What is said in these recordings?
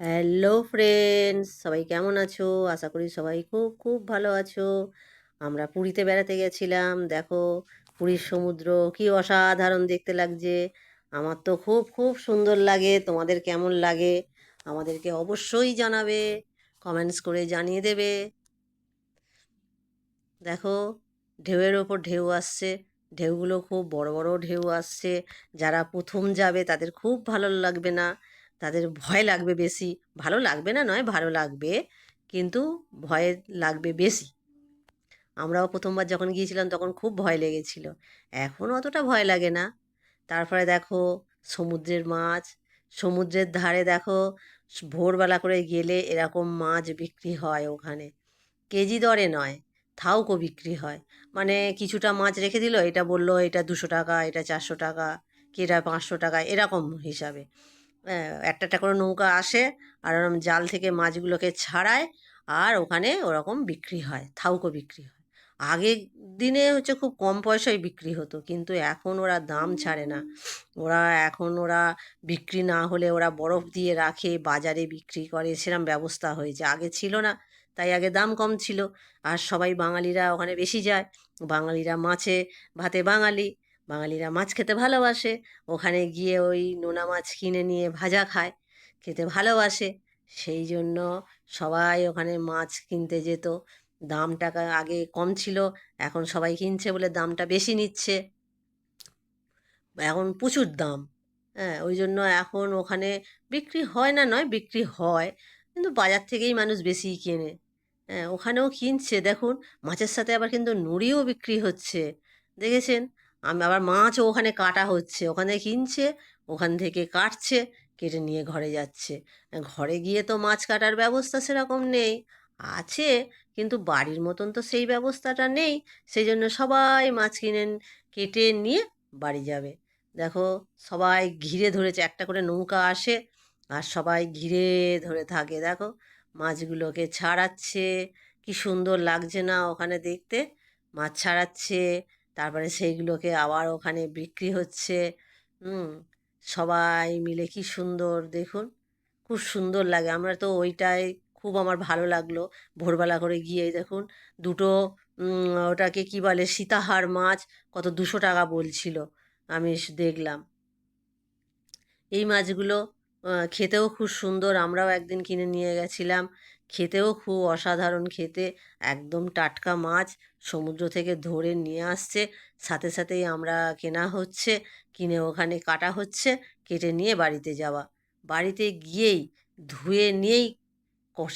Hello friends, সবাই কেমন আছো? আশা করি সবাই খুব খুব ভালো আছো। আমরা পুরীতে বেড়াতে গেছিলাম। দেখো পুরীর সমুদ্র, কি অসাধারণ দেখতে লাগছে। আমার তো খুব খুব সুন্দর লাগে। তোমাদের কেমন লাগে? আমাদেরকে অবশ্যই জানাবে কমেন্টস করে জানিয়ে দেবে। দেখো ঢেউয়ের ওপর ঢেউ আসছে। ঢেউগুলো খুব বড় বড় ঢেউ আসছে। যারা প্রথম যাবে তাদের খুব ভালো লাগবে না। তাদের ভয় লাগবে বেশি। ভালো লাগবে না নয়, ভালো লাগবে, কিন্তু ভয় লাগবে বেশি। আমরাও প্রথমবার যখন গিয়েছিলাম, তখন খুব ভয় লেগেছিল। এখন অতটা ভয় লাগে না। তারপরে দেখো সমুদ্রের মাছ, সমুদ্রের ধারে দেখো ভোরবেলা করে গেলে এরকম মাছ বিক্রি হয় ওখানে। কেজি দরে নয়, থাউকো বিক্রি হয়। মানে কিছুটা মাছ রেখে দিল, এটা বলল এটা দুশো টাকা, এটা চারশো টাকা এটা পাঁচশো টাকা, এরকম হিসাবে। একটা একটা করে নৌকা আসে, আর ওরকম জাল থেকে মাছগুলোকে ছাড়ায়, আর ওখানে ওরকম বিক্রি হয়, থাউকো বিক্রি হয়। আগের দিনে হচ্ছে খুব কম পয়সায় বিক্রি হতো, কিন্তু এখন ওরা দাম ছাড়ে না। ওরা এখন ওরা বিক্রি না হলে ওরা বরফ দিয়ে রাখে, বাজারে বিক্রি করে, সেরম ব্যবস্থা হয়েছে। আগে ছিল না, তাই আগে দাম কম ছিল। আর সবাই বাঙালিরা ওখানে বেশি যায়। বাঙালিরা মাছে ভাতে বাঙালি বাঙালিরা মাছ খেতে ভালোবাসে। ওখানে গিয়ে ওই নোনা মাছ কিনে নিয়ে ভাজা খায়, খেতে ভালোবাসে। সেই জন্য সবাই ওখানে মাছ কিনতে যেত। দাম টাকা আগে কম ছিল, এখন সবাই কিনছে বলে দামটা বেশি নিচ্ছে। এখন প্রচুর দাম। হ্যাঁ ওই জন্য এখন ওখানে বিক্রি হয় না, নয় বিক্রি হয়, কিন্তু বাজার থেকেই মানুষ বেশিই কেনে। হ্যাঁ ওখানেও কিনছে। দেখুন, মাছের সাথে আবার কিন্তু নুড়িও বিক্রি হচ্ছে। দেখেছেন? আমি আবার মাছও ওখানে কাটা হচ্ছে, ওখানে কিনছে, ওখান থেকে কাটছে, কেটে নিয়ে ঘরে যাচ্ছে। ঘরে গিয়ে তো মাছ কাটার ব্যবস্থা সেরকম নেই। আছে, কিন্তু বাড়ির মতন তো সেই ব্যবস্থাটা নেই সেই জন্য সবাই মাছ কিনে কেটে নিয়ে বাড়ি যাবে। দেখো, সবাই ঘিরে ধরেছে, একটা করে নৌকা আসে, আর সবাই ঘিরে ধরে থাকে। দেখো, মাছগুলোকে ছাড়াচ্ছে, কি সুন্দর লাগছে না ওখানে দেখতে। মাছ ছাড়াচ্ছে তারপরে সেইগুলোকে আবার ওখানে বিক্রি হচ্ছে। হুম, সবাই মিলে কি সুন্দর দেখুন, খুব সুন্দর লাগে। আমরা তো ওইটাই খুব আমার ভালো লাগল ভোরবেলা করে গিয়ে দেখুন দুটো ওটাকে কি বলে সীতাহার মাছ কত দুশো টাকা বলছিল, আমি দেখলাম। এই মাছগুলো খেতেও খুব সুন্দর, আমরাও একদিন কিনে নিয়ে গেছিলাম। খেতেও খুব অসাধারণ খেতে। একদম টাটকা মাছ সমুদ্র থেকে ধরে নিয়ে আসছে। সাথে সাথেই আমরা কেনা হচ্ছে, কিনে ওখানে কাটা হচ্ছে, কেটে নিয়ে বাড়িতে যাওয়া। বাড়িতে গিয়েই ধুয়ে নিয়েই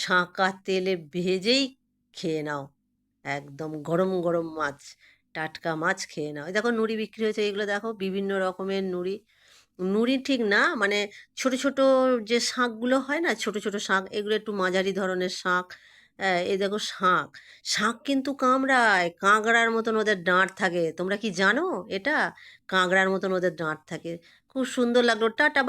শাঁকা তেলে ভেজেই খেয়ে নাও। একদম গরম গরম মাছ, টাটকা মাছ খেয়ে নাও। দেখো নুড়ি বিক্রি হয়েছে, এগুলো দেখো বিভিন্ন রকমের নুড়ি। নুড়ি ঠিক না? মানে ছোট ছোট যে শাঁখগুলো হয় না? ছোট ছোট শাঁখ এগুলো একটু মাঝারি ধরনের শাঁখ এই দেখো শাঁখ শাঁখ কিন্তু কামড়ায়, কাঁকড়ার মতন ওদের ডাঁট থাকে। তোমরা কি জানো এটা? কাঁকড়ার মতন ওদের ডাঁট থাকে। খুব সুন্দর লাগল। টাটা